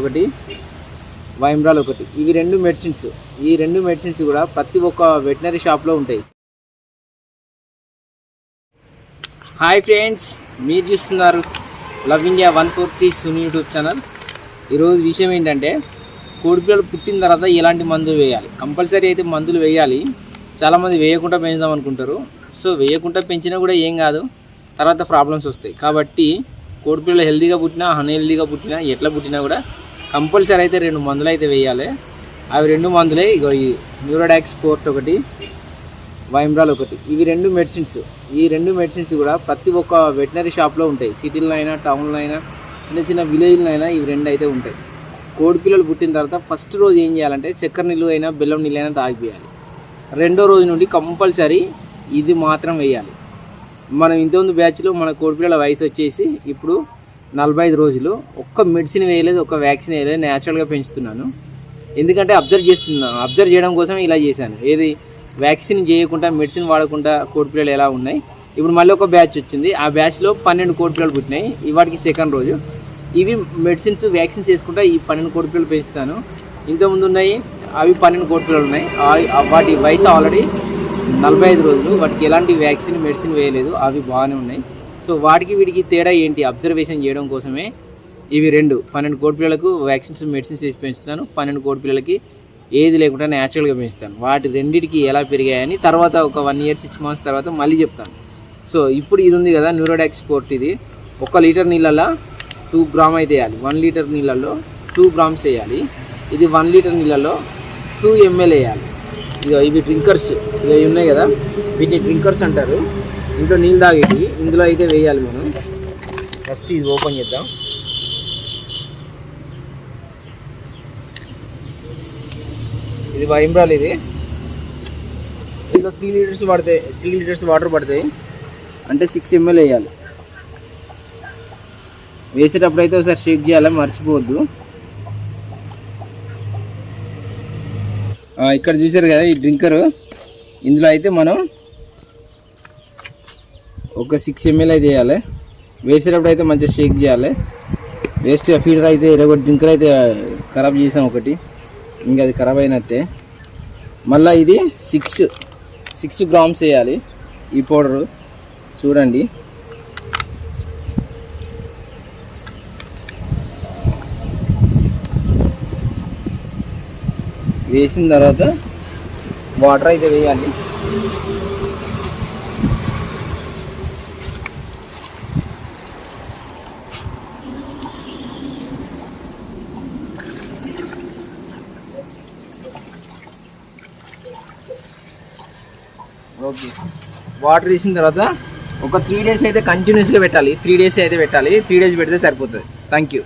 ఒకటి వైమ్రాల్ ఒకటి. ఇవి రెండు మెడిసిన్స్. ఈ రెండు మెడిసిన్స్ కూడా ప్రతి ఒక్క వెటనరీ షాప్లో ఉంటాయి. హాయ్ ఫ్రెండ్స్ మీరు చూస్తున్నారు love India one four three సుని యూట్యూబ్ ఛానల్. ఈరోజు విషయం ఏంటంటే కోడిపిల్లలు పుట్టిన తర్వాత ఎలాంటి మందులు వేయాలి? కంపల్సరీ అయితే మందులు వేయాలి. చాలామంది వేయకుండా పెంచుదాం అనుకుంటారు. సో వేయకుండా పెంచినా కూడా ఏం కాదు. తర్వాత ప్రాబ్లమ్స్ వస్తాయి. కాబట్టి కోడిపిల్లలు హెల్తీగా పుట్టినా అన్హెల్తీగా పుట్టినా ఎట్లా పుట్టినా కూడా కంపల్సరీ అయితే రెండు మందులు అయితే వేయాలి. అవి రెండు మందులే ఇగో ఈ న్యూరోడాక్స్ పోర్ట్ ఒకటి వైమ్రాల్ ఒకటి. ఇవి రెండు మెడిసిన్స్ ఈ రెండు మెడిసిన్స్ కూడా ప్రతి ఒక్క వెటనరీ షాప్లో ఉంటాయి. సిటీలో అయినా టౌన్లో అయినా చిన్న చిన్న విలేజ్లో అయినా ఇవి రెండు అయితే ఉంటాయి. కోడి పిల్లలు పుట్టిన తర్వాత ఫస్ట్ రోజు ఏం చేయాలంటే చక్కెర నీళ్ళు అయినా బెల్లం నీళ్ళు అయినా తాగిపోయాలి. రెండో రోజు నుండి కంపల్సరీ ఇది మాత్రం వేయాలి. మనం ఇంతకుముందు బ్యాచ్లో మన కోడిపిల్లల వయసు వచ్చేసి ఇప్పుడు నలభై ఐదు రోజులు ఒక్క మెడిసిన్ వేయలేదు ఒక్క వ్యాక్సిన్ వేయలేదు న్యాచురల్గా పెంచుతున్నాను. ఎందుకంటే అబ్జర్వ్ చేస్తున్నాను అబ్జర్వ్ చేయడం కోసం ఇలా చేశాను. ఏది వ్యాక్సిన్ చేయకుండా మెడిసిన్ వాడకుండా కోడిపిల్లలు ఎలా ఉన్నాయి? ఇప్పుడు మళ్ళీ ఒక బ్యాచ్ వచ్చింది. ఆ బ్యాచ్లో పన్నెండు కోడిపిల్లలు పుట్టినాయి. ఇవాటికి సెకండ్ రోజు. ఇవి మెడిసిన్స్ వ్యాక్సిన్స్ వేసుకుంటా ఈ పన్నెండు కోడిపిల్లలు పెంచుతాను. ఇంతకుముందు ఉన్నాయి అవి పన్నెండు కోడిపిల్లలు ఉన్నాయి. వాటి వయసు ఆల్రెడీ నలభై ఐదు రోజులు. వాటికి ఎలాంటి వ్యాక్సిన్ మెడిసిన్ వేయలేదు. అవి బాగానే ఉన్నాయి. సో వాటికి వీటికి తేడా ఏంటి? అబ్జర్వేషన్ చేయడం కోసమే ఇవి రెండు. పన్నెండు కోటి పిల్లలకు వ్యాక్సిన్స్ మెడిసిన్స్ వేసి పెంచుతాను. పన్నెండు కోటి పిల్లలకి ఏది లేకుండా న్యాచురల్గా పెంచుతాను. వాటి రెండింటికి ఎలా పెరిగాయని తర్వాత ఒక వన్ ఇయర్ సిక్స్ మంత్స్ తర్వాత మళ్ళీ చెప్తాను. సో ఇప్పుడు ఇది ఉంది కదా న్యూరోడాక్స్ పోర్ట్ ఇది. ఒక లీటర్ నీళ్ళల్లో టూ గ్రామ్ అయితే వేయాలి. వన్ లీటర్ నీళ్ళల్లో టూ గ్రామ్స్ వేయాలి. ఇది వన్ లీటర్ నీళ్ళల్లో టూ ఎంఎల్ వేయాలి. ఇదో ఇవి డ్రింకర్స్ ఇవి ఉన్నాయి కదా వీటిని డ్రింకర్స్ అంటారు. ఇంట్లో నీళ్ళు తాగేవి ఇందులో అయితే వేయాలి మనం. ఫస్ట్ ఇది ఓపెన్ చేద్దాం. ఇది వైమ్రాల్ ఇది. ఇందులో త్రీ లీటర్స్ పడతాయి త్రీ లీటర్స్ వాటర్ పడతాయి. అంటే సిక్స్ ఎంఎల్ వేయాలి. వేసేటప్పుడు అయితే ఒకసారి షేక్ చేయాలి మర్చిపోవద్దు. ఇక్కడ చూసారు కదా ఈ డ్రింకర్ ఇందులో అయితే మనం ఒక సిక్స్ ఎంఎల్ అయితే వేయాలి వేసేటప్పుడు అయితే మంచిగా షేక్ చేయాలి. వేస్ట్ ఫీడర్ అయితే ఇరవై డ్రింకర్ అయితే ఖరాబ్ చేసాం ఒకటి. ఇంకా అది ఖరాబ్ అయినట్టే. మళ్ళీ ఇది సిక్స్ సిక్స్ గ్రామ్స్ వేయాలి ఈ పౌడరు. చూడండి. వేసిన తర్వాత వాటర్ అయితే వేయాలి. ఓకే వాటర్ వేసిన తర్వాత ఒక త్రీ డేస్ అయితే కంటిన్యూస్గా పెట్టాలి. త్రీ డేస్ అయితే పెట్టాలి. త్రీ డేస్ పెడితే సరిపోతుంది. Thank you